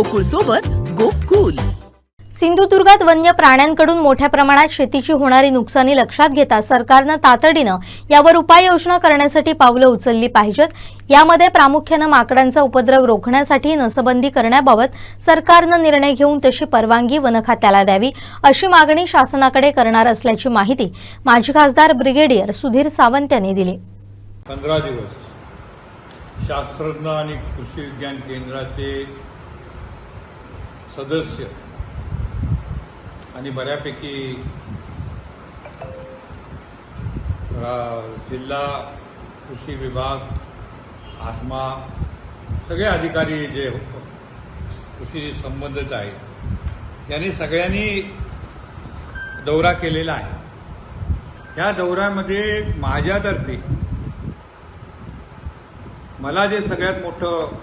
गोकुळ सोबत गोकुल. सिंधुदुर्गात वन्य प्राण्यांकडून मोठ्या प्रमाणात शेतीची होणारी नुकसानी लक्षात घेता सरकारनं तातडीनं यावर उपाययोजना करण्यासाठी पावलं उचलली पाहिजेत. यामध्ये प्रामुख्यानं माकडांचा उपद्रव रोखण्यासाठी नसबंदी करण्याबाबत सरकारनं निर्णय घेऊन तशी परवानगी वन खात्याला द्यावी अशी मागणी शासनाकडे करणार असल्याची माहिती माजी खासदार ब्रिगेडियर सुधीर सावंत यांनी दिली. पंधरा दिवस शास्त्रज्ञ आणि कृषी विज्ञान केंद्राचे सदस्य. आणि बऱ्यापैकी जिल्हा कृषी विभाग आत्मा सगळे अधिकारी जे हो, कृषी संबंधित आहेत यांनी सगळ्यांनी दौरा केलेला आहे. या दौऱ्यामध्ये माझ्यातर्फे मला जे सगळ्यात मोठं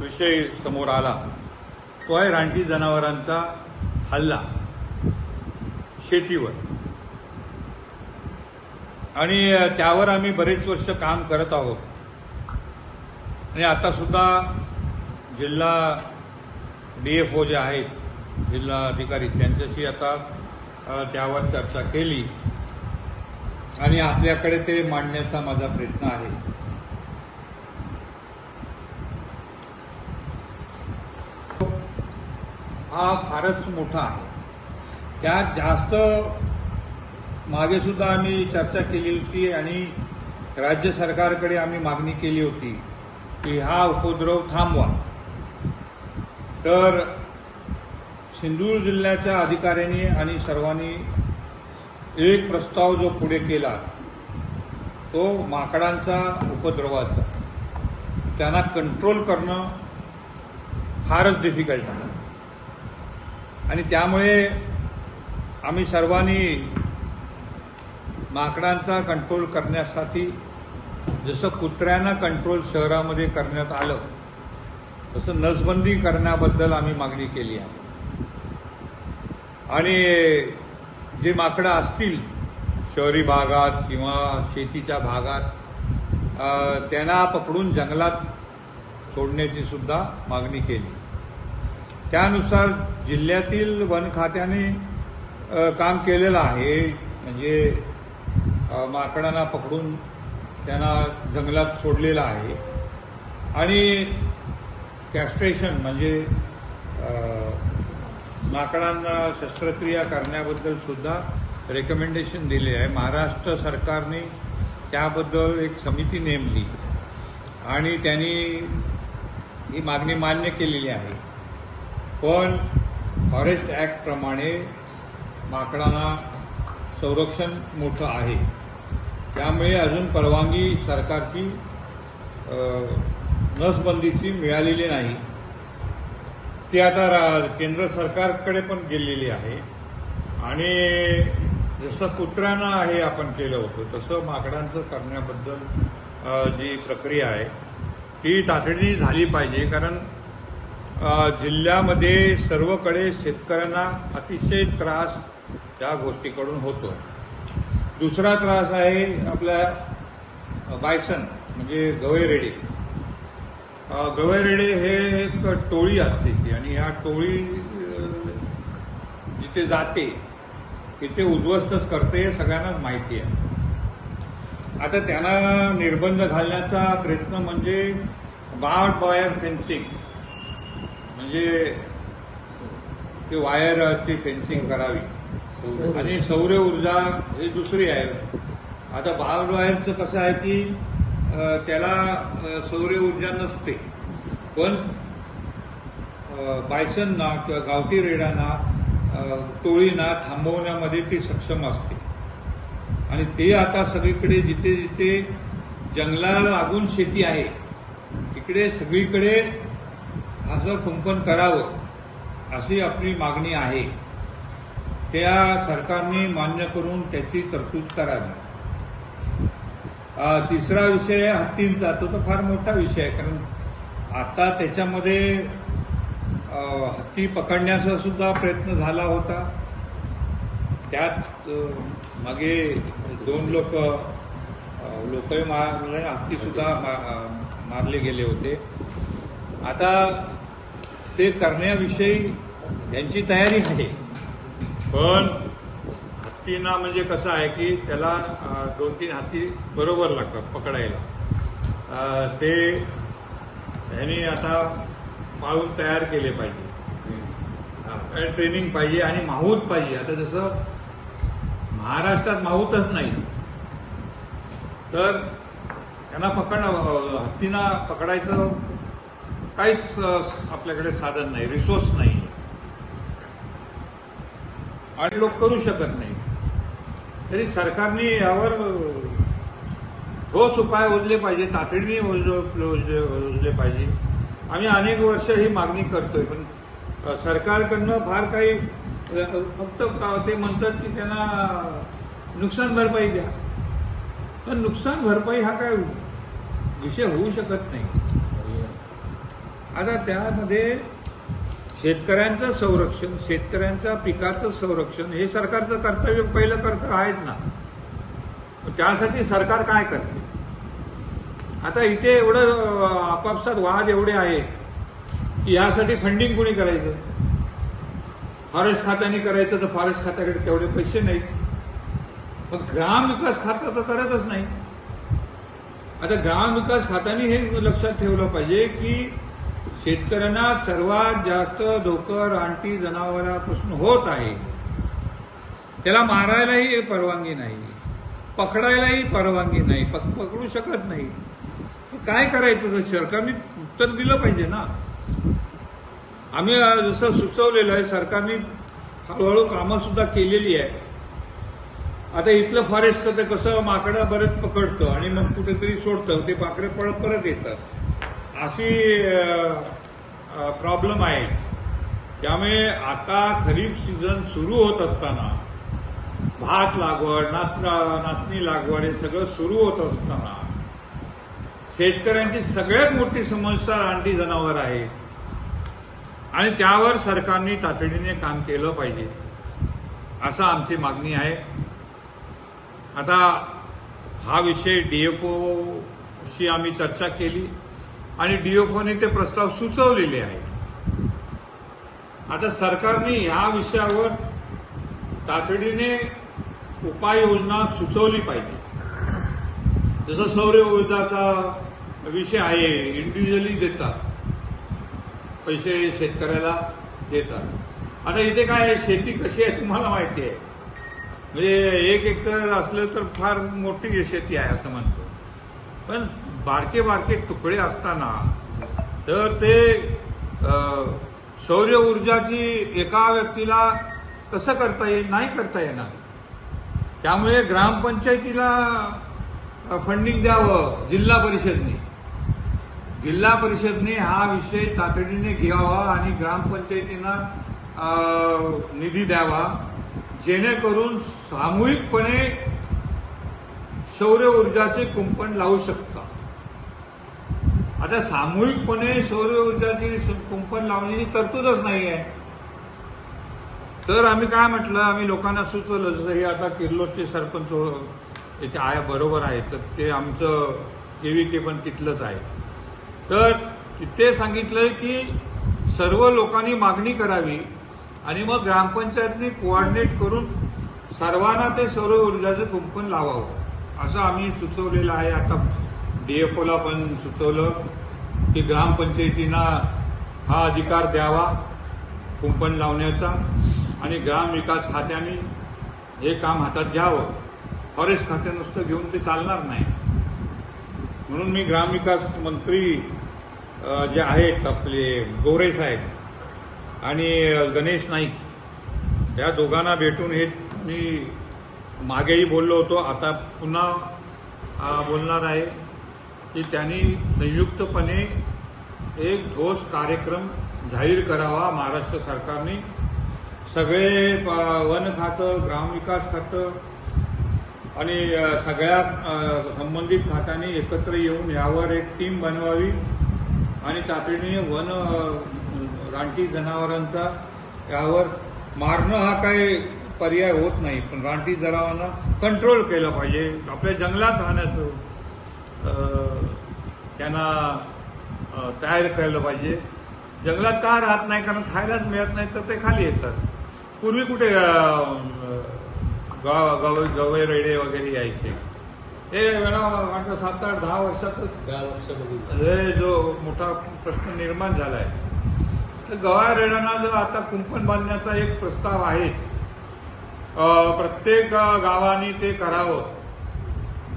विषय समोर आला तो आहे रानटी जनावरांचा हल्ला शेतीवर. आणि त्यावर आम्ही बरेच वर्ष काम करत आहोत. आणि आता सुद्धा जिल्हा डी एफ ओ जे आहेत जिल्हा अधिकारी त्यांच्याशी आता त्यावर चर्चा केली. आणि आपल्याकडे ते मांडण्याचा माझा प्रयत्न आहे. हा फारच मोठा आहे. त्यात जास्त मागेसुद्धा आम्ही चर्चा केली होती आणि राज्य सरकारकडे आम्ही मागणी केली होती की हा उपद्रव थांबवा. तर सिंधुदुर्ग जिल्ह्याच्या अधिकाऱ्यांनी आणि सर्वांनी एक प्रस्ताव जो पुढे केला तो माकडांचा उपद्रवाचा. त्यांना कंट्रोल करणं फारच डिफिकल्ट आहे. आणि त्यामुळे आम्ही सर्वांनी माकडांचा कंट्रोल करण्यासाठी जसं कुत्र्यांना कंट्रोल शहरामध्ये करण्यात आलं तसं नसबंदी करण्याबद्दल आम्ही मागणी केली आहे. आणि जे माकडं असतील शहरी भागात किंवा शेतीच्या भागात त्यांना पकडून जंगलात सोडण्याची सुद्धा मागणी केली. त्यानुसार जिल्ह्यातील वन खात्याने काम केलेलं आहे. म्हणजे माकडांना पकडून त्यांना जंगलात सोडलेलं आहे. आणि कॅस्ट्रेशन म्हणजे माकडांना शस्त्रक्रिया करण्याबद्दल सुद्धा रेकमेंडेशन दिले आहे. महाराष्ट्र सरकारने त्याबद्दल एक समिती नेमली. आणि त्यांनी ही मागणी मान्य केलेली आहे. पण फॉरेस्ट ॲक्टप्रमाणे माकडांना संरक्षण मोठं आहे. त्यामुळे अजून परवानगी सरकारची नसबंदीची मिळालेली नाही. ती आता रा- केंद्र सरकारकडे पण गेलेली आहे. आणि जसं कुत्र्यांना हे आपण केलं होतं तसं माकडांचं करण्याबद्दल जी प्रक्रिया आहे ती तातडीने झाली पाहिजे. कारण जिल्ह्यामध्ये सर्वकडे शेतकऱ्यांना अतिशय त्रास त्या गोष्टीकडून होतो. दुसरा त्रास आहे आपल्या बायसन म्हणजे गवैरेडे गवैरेडे हे एक टोळी असते ती आणि ह्या टोळी जिथे जाते तिथे उद्ध्वस्तच करते हे सगळ्यांनाच माहिती आहे. आता त्यांना निर्बंध घालण्याचा प्रयत्न म्हणजे बार्ड वायर फेन्सिंग म्हणजे ते वायरची फेन्सिंग करावी. आणि सौर ऊर्जा ही दुसरी आहे. आता बार्ड वायरचं कसं आहे की त्याला सौर ऊर्जा नसते. पण बायसनना किंवा गावठी रेड्यांना अ, टोळींना थांबवण्यामध्ये ती सक्षम असते. आणि ते आता सगळीकडे जिथे जिथे जंगलाला लागून शेती आहे तिकडे सगळीकडे असं कुंपण करावं अशी आपली मागणी आहे. त्या सरकारने मान्य करून त्याची तरतूद करावी. तिसरा विषय हत्तींचा. तो तर फार मोठा विषय आहे कारण आता त्याच्यामध्ये हत्ती पकडण्याचा सुद्धा प्रयत्न झाला होता. त्यात मागे दोन लोक लोकही मारले हत्तीसुद्धा मा- मारले गेले होते. आता ते करण्याविषयी यांची तयारी आहे. पण हत्तींना म्हणजे कसं आहे की त्याला दोन तीन हत्ती बरोबर लागतात पकडायला. ते ह्यांनी आता पाळून तयार केले पाहिजे. ट्रेनिंग पाहिजे आणि माहूत पाहिजे. आता जसं महाराष्ट्रात माहूतच नाही. तर त्यांना पकड हत्तींना पकडायचं काहीच आपल्याकडे साधन नाही रिसोर्स नाही. आणि लोक करू शकत नाही. तरी सरकारने यावर ठोस उपाय उजले पाहिजे तातडीने उजले पाहिजे. आम्ही अनेक वर्ष ही मागणी करतोय पण सरकारकडनं फार काही फक्त का- ते म्हणतात की त्यांना नुकसान भरपाई द्या. पण नुकसान भरपाई हा काय विषय होऊ शकत नाही. आता त्यामध्ये शेतकऱ्यांचं संरक्षण शेतकऱ्यांच्या पिकाचं संरक्षण हे सरकारचं कर्तव्य पहिलं कर्तव्य आहेच ना. मग त्यासाठी सरकार काय करते? आता इथे एवढं आपापसात वाद एवढे आहे की यासाठी फंडिंग कोणी करायचं? फॉरेस्ट खात्याने करायचं तर फॉरेस्ट खात्याकडे तेवढे पैसे नाहीत. मग ग्राम विकास खातं तर करतच नाही. आता ग्राम विकास खात्याने हे लक्षात ठेवलं पाहिजे की शेतकऱ्यांना सर्वात जास्त धोकर रानटी जनावरांपासून होत आहे. त्याला मारायलाही परवानगी नाही. पकडायलाही परवानगी नाही. पक पकडू शकत नाही. काय करायचं तर सरकारने उत्तर दिलं पाहिजे ना. आम्ही जसं सुचवलेलं आहे सरकारने हळूहळू कामं सुद्धा केलेली आहे. आता इथलं फॉरेस्ट कसं माकडं बरेच पकडतं आणि मग कुठेतरी सोडतं. ते पाकडे परत परत येतात. अशी प्रॉब्लेम आहे. त्यामुळे आता खरीप सीझन सुरू होत असताना भात लागवड नाच नाचणी लागवड हे सगळं सुरू होत असताना शेतकऱ्यांची सगळ्यात मोठी समस्या रानटी जनावर आहे. आणि त्यावर सरकारने तातडीने काम केलं पाहिजे असं आमची मागणी आहे. आता हा विषय डीएफओशी आम्ही चर्चा केली. आणि डीएफओने ते प्रस्ताव सुचवलेले आहेत. आता सरकारने या विषयावर तातडीने उपाययोजना सुचवली पाहिजे. जसं सौर ऊर्जाचा विषय आहे इंडिव्हिज्युअली देतात. पैसे शेतकऱ्याला देतात. आता इथे काय आहे शेती कशी आहे तुम्हाला माहिती आहे. म्हणजे एक एकर असलं तर फार मोठी शेती आहे असं म्हणतो. पण बारके बारके तुकडे असताना तर ते शौर्य सौर ऊर्जाची एका व्यक्तीला कसं करता येईल नाही करता येणार. त्यामुळे ग्रामपंचायतीला फंडिंग द्यावं जिल्हा परिषदने. जिल्हा परिषदने हा विषय तातडीने घ्यावा आणि ग्रामपंचायतींना निधी द्यावा जेणेकरून सामूहिकपणे सौर ऊर्जाचे कुंपण लावू शकतो आता सामूहिकपणे सौर ऊर्जाची कुंपण लावण्याची तरतूदच नाही आहे तर आम्ही काय म्हटलं आम्ही लोकांना सुचवलं जसं हे आता किर्लोटचे सरपंच त्याचे आया बरोबर आहे तर ते आमचं के पण तिथलंच आहे. तर ते सांगितलंय की सर्व लोकांनी मागणी करावी आणि मग ग्रामपंचायतनी कोऑर्डिनेट करून सर्वांना ते सौर ऊर्जाचं कुंपण लावावं असं आम्ही सुचवलेलं आहे आता. डीएफओला पण सुचवलं की ग्रामपंचायतींना हा अधिकार द्यावा कुंपण लावण्याचा आणि ग्राम विकास खात्याने हे काम हातात घ्यावं. फॉरेस्ट खात्या नुसतं घेऊन ते चालणार नाही. म्हणून मी ग्रामविकास मंत्री जे आहेत आपले गोरे साहेब आणि गणेश नाईक या दोघांना भेटून हे मी मागेही बोललो होतो. आता पुन्हा बोलणार आहे. की त्यांनी संयुक्तपणे एक ठोस कार्यक्रम जाहीर करावा महाराष्ट्र सरकारने. सगळे वन खातं ग्रामविकास खातं आणि सगळ्या संबंधित खात्याने एकत्र येऊन यावर एक टीम बनवावी आणि तातडीने वन रानटी जनावरांचा यावर मारणं हा काही पर्याय होत नाही पण रानटी जनावरांना कंट्रोल केलं पाहिजे. आपल्या जंगलात राहण्याचं त्यांना तयार केलं पाहिजे. जंगलात का राहत नाही? कारण खायलाच मिळत नाही तर ते खाली येतात. पूर्वी कुठे गाव गव गवे रेडे वगैरे यायचे. हे मला वाटतं सात आठ दहा वर्षातच दहा वर्षामध्ये हे जो मोठा प्रश्न निर्माण झाला आहे तर गवा रेड्यांना जो आता कुंपण बांधण्याचा एक प्रस्ताव आहे प्रत्येक गावाने ते करावं.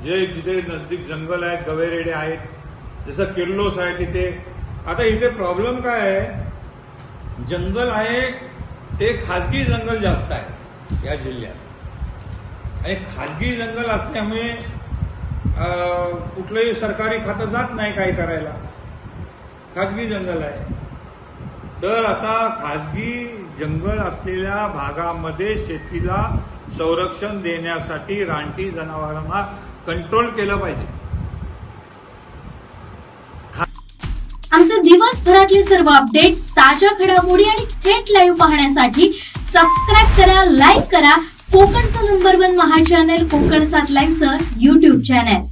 जे जिथे नजदीक जंगल आहेत गवेरेडे आहेत जसं किर्लोस आहे तिथे आता इथे प्रॉब्लेम काय आहे? जंगल आहे ते खाजगी जंगल जास्त आहे या जिल्ह्यात. आणि खाजगी जंगल असल्यामुळे कुठलंही सरकारी खातं जात नाही काही करायला. खाजगी जंगल आहे. तर आता खाजगी जंगल असलेल्या भागामध्ये शेतीला संरक्षण देण्यासाठी रानटी जनावरांना कंट्रोल केलं पाहिजे. आमचे दिवसभरातले सर्व अपडेट्स ताज्या घडामोडी आणि थेट लाईव्ह पाहण्यासाठी सबस्क्राईब करा लाईक करा. कोकणचं नंबर वन महा चॅनल कोकण सात लाईनचं युट्यूब चॅनल